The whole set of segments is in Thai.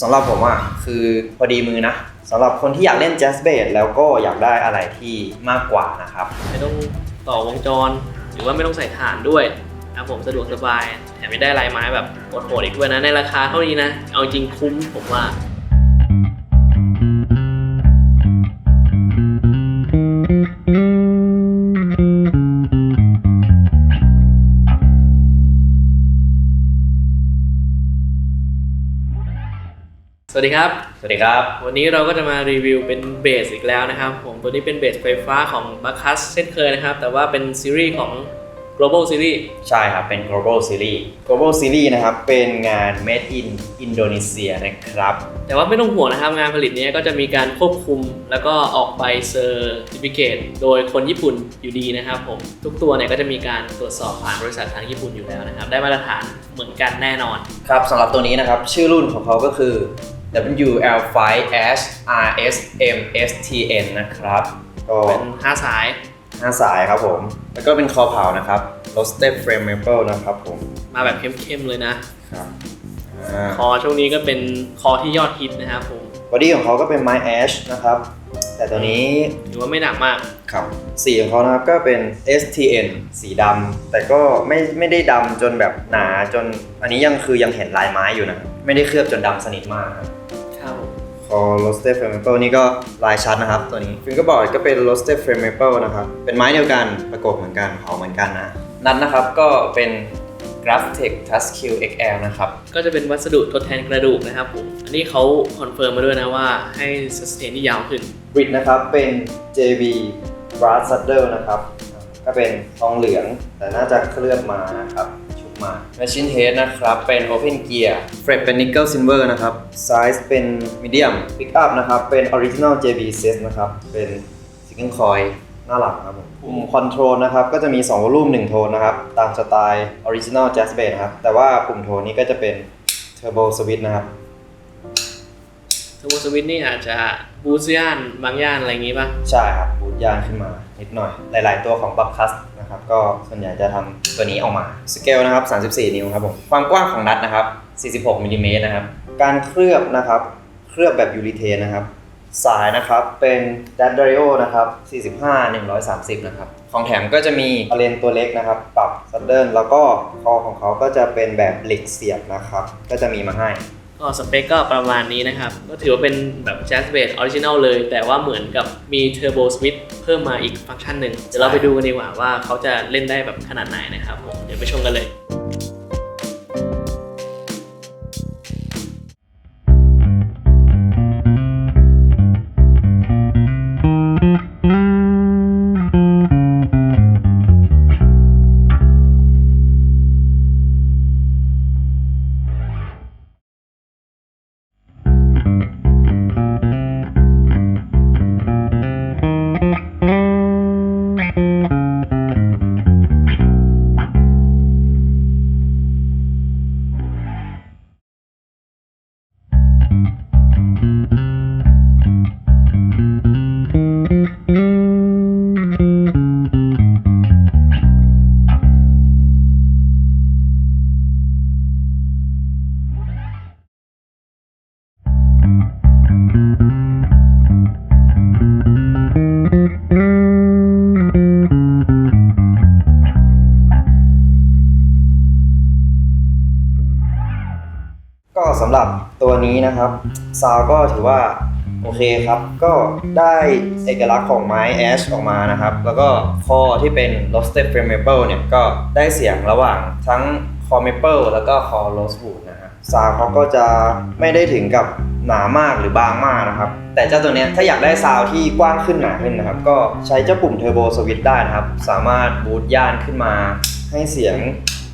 สำหรับผมอะคือพอดีมือนะสำหรับคนที่อยากเล่นแจ๊สเบสแล้วก็อยากได้อะไรที่มากกว่านะครับ ไม่ต้องต่อวงจร หรือว่าไม่ต้องใส่ฐานด้วยนะครับผมสะดวกสบายแถมไม่ได้ลายไม้แบบโหดๆอีกด้วยนะในราคาเท่านี้นะ เอาจริงคุ้มผมว่า วัสดีครับ สวัสดีครับ วันนี้เราก็จะมารีวิวเป็นเบสอีกแล้วนะครับ ผมตัวนี้เป็นเบสไฟฟ้าของ b a c u s เช่นเคยนะครับ แต่ว่าเป็นซีรีส์ของ global series ใช่ครับ เป็น global series global series นะครับ เป็นงาน made in Indonesia นะครับ แต่ว่าไม่ต้องห่วงนะครับ งานผลิตเนี้ก็จะมีการควบคุมแล้วก็ออกใบเซอร์ติฟิเคตโดยคนญี่ปุ่นอยู่ดีนะครับผม ทุกตัวเนี่ยก็จะมีการตรวจสอบผ่านบริษัททางญี่ปุ่นอยู่แล้วนะครับ ได้มาตรฐานเหมือนกันแน่นอน ครับสำหรับตัวนี้นะครับ ชื่อรุ่นของเขาก็คือ WL5S RSMSTN นะครับ ก็เป็น5สาย5สายครับผม แล้วก็เป็นคอเผานะครับ Roasted Frame Maple นะครับผม มาแบบเข้มๆเลยนะครับอ่าคอช่วงนี้ก็เป็นคอที่ยอดฮิตนะครับผมบอดี้ของเขาก็เป็นไม้แอชนะครับ แต่ตัวนี้ถือว่าไม่หนักมาก ครับสีของเขานะครับก็เป็น STN สีดำแต่ก็ไม่ไม่ได้ดำจนแบบหนาจน อันนี้ยังคือยังเห็นลายไม้อยู่นะครับไม่ได้เคลือบจนดำสนิทมากครับครับผม คอ roasted frame maple นี่ก็ลายชัดนะครับตัวนี้ ฟิงเกอร์บอร์ดก็เป็น roasted frame maple นะครับ เป็นไม้เดียวกันประกบเหมือนกันเผาเหมือนกันนะ นัดนะครับก็เป็น Graphtec Touch Q XL นะครับ ก็จะเป็นวัสดุทดแทนกระดูกนะครับผม อันนี้เขาคอนเฟิร์มมาด้วยนะว่าให้ sustain ที่ยาวขึ้นบริดนะครับเป็น JB Brass Saddle นะครับ ก็เป็นทองเหลืองแต่น่าจะเคลือบมานะครับ ชุบมา Machine Head นะครับ เป็น Open Gear Fret เป็น Nickel Silver นะครับ Size เป็น Medium Pick Up นะครับ เป็น Original JB Set นะครับ เป็น Single Coil หน้าหลังครับผมปุ่ม Control นะครับ ก็จะมี2วอลลุ่ม1โทนนะครับ ตามสไตล์ Original Jazz Bass นะครับ แต่ว่าปุ่มโทนนี้ก็จะเป็น Turbo Switch นะครับสมมติสวิตนี่อาจจะบูสต์ย่านบางย่านอะไรอย่างงี้ป่ะ ใช่ครับ บูทยางขึ้นมานิดหน่อย หลาย ๆ ตัวของบัคคัส นะครับก็ส่วนใหญ่จะทำตัวนี้ออกมาสเกลนะครับ 34 นิ้วครับผมความกว้างของนัดนะครับ 46มิลลิเมตรนะครับการเคลือบนะครับเคลือบแบบยูริเทนนะครับสายนะครับเป็นดัตเดริโอนะครับ45 130 นะครับของแถมก็จะมีเลนตัวเล็กนะครับ ปรับซัดเดิลแล้วก็คอของเขาก็จะเป็นแบบเหล็กเสียบนะครับ ก็จะมีมาให้ ก็สเปคก็ประมาณนี้นะครับ ก็ถือว่าเป็นแบบ Jazz Bass Original เลย แต่ว่าเหมือนกับมี Turbo Switch เพิ่มมาอีกฟังก์ชันหนึ่ง เดี๋ยวเราไปดูกันดีกว่าว่าเขาจะเล่นได้แบบขนาดไหนนะครับผม เดี๋ยวไปชมกันเลย สำหรับตัวนี้นะครับซาวก็ถือว่าโอเคครับก็ได้เอกลักษณ์ของไม้แอชออกมานะครับ แล้วก็คอที่เป็น r o s t e d frame maple เนี่ยก็ได้เสียงระหว่างทั้งคอ maple แล้วก็คอ rosewood นะฮะซาวเขาก็จะไม่ได้ถึงกับหนามากหรือบางมากนะครับ แต่เจ้าตัวเนี้ยถ้าอยากได้ซาวที่กว้างขึ้นหนาขึ้นนะครับ ก็ใช้เจ้าปุ่ม turbo switch ได้นะครับ สามารถบูตย่านขึ้นมา ให้เสียง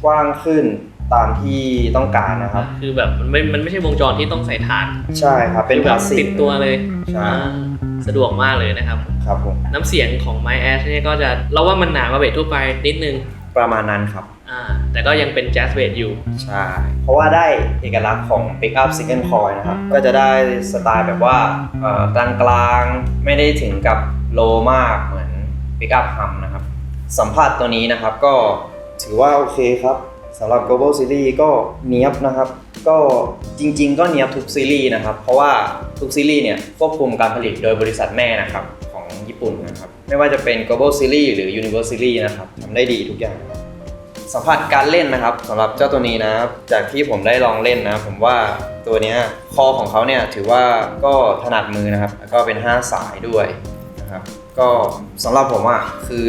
กว้างขึ้น ตามที่ต้องการนะครับ คือแบบมันไม่มันไม่ใช่วงจรที่ต้องใส่ฐานใช่ครับเป็นคือพแบลาบสติกติดตัวเลยใช่อ่าสะดวกมากเลยนะครับ ครับผมน้ำเสียงของไมแอชเนี่ยก็จะเราว่ามันหนากว่าเบสทั่วไปนิดนึงประมาณนั้นครับ อ่าแต่ก็ยังเป็นแจ๊สเบสอยู่ ใช่ เพราะว่าได้เอกลักษณ์ของ Pickup Single Coil นะครับ ก็จะได้สไตล์แบบว่าเอ่อกลางกลางๆ ไม่ได้ถึงกับโลมากเหมือน Pickup Hum นะครับ สัมผัสตัวนี้นะครับก็ถือว่าโอเคครับ สำหรับ Global Series ก็เนียบนะครับ ก็จริง ๆ ก็เนียบทุกซีรีส์นะครับ เพราะว่าทุกซีรีส์เนี่ยควบคุมการผลิตโดยบริษัทแม่นะครับของญี่ปุ่นนะครับ ไม่ว่าจะเป็น global series หรือ universe series นะครับทำได้ดีทุกอย่างสัมผัสการเล่นนะครับสำหรับเจ้าตัวนี้นะครับจากที่ผมได้ลองเล่นนะ ผมว่าตัวเนี้ยคอของเขาเนี่ยถือว่าก็ถนัดมือนะครับ แล้วก็เป็น 5 สายด้วยนะครับ ก็สำหรับผมอะคือ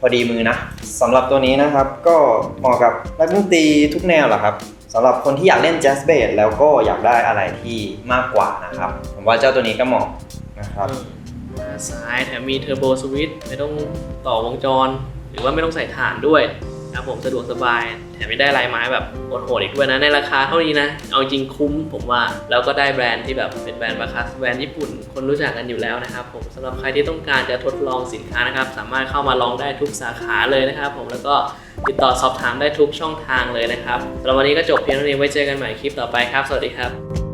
พอดีมือนะสำหรับตัวนี้นะครับก็เหมาะกับนักดนตรีทุกแนวแหละครับสำหรับคนที่อยากเล่นแจ๊สเบสแล้วก็อยากได้อะไรที่มากกว่านะครับ ผมว่าเจ้าตัวนี้ก็เหมาะนะครับมาซ้ายแถมมีเทอร์โบสวิตช์ไม่ต้องต่อวงจร หรือว่าไม่ต้องใส่ฐานด้วย ครับผมสะดวกสบาย แถมไม่ได้ลายไม้แบบโหดๆอีกด้วยนะ ในราคาเท่านี้นะ เอาจริงคุ้มผมว่า แล้วก็ได้แบรนด์ที่แบบเป็นแบรนด์บาคัสแบรนด์ญี่ปุ่น คนรู้จักกันอยู่แล้วนะครับผมสำหรับใครที่ต้องการจะทดลองสินค้านะครับ สามารถเข้ามาลองได้ทุกสาขาเลยนะครับผมแล้วก็ติดต่อสอบถามได้ทุกช่องทางเลยนะครับสำหรับวันนี้ก็จบเพียงเท่านี้ไว้เจอกันใหม่คลิปต่อไปครับ สวัสดีครับ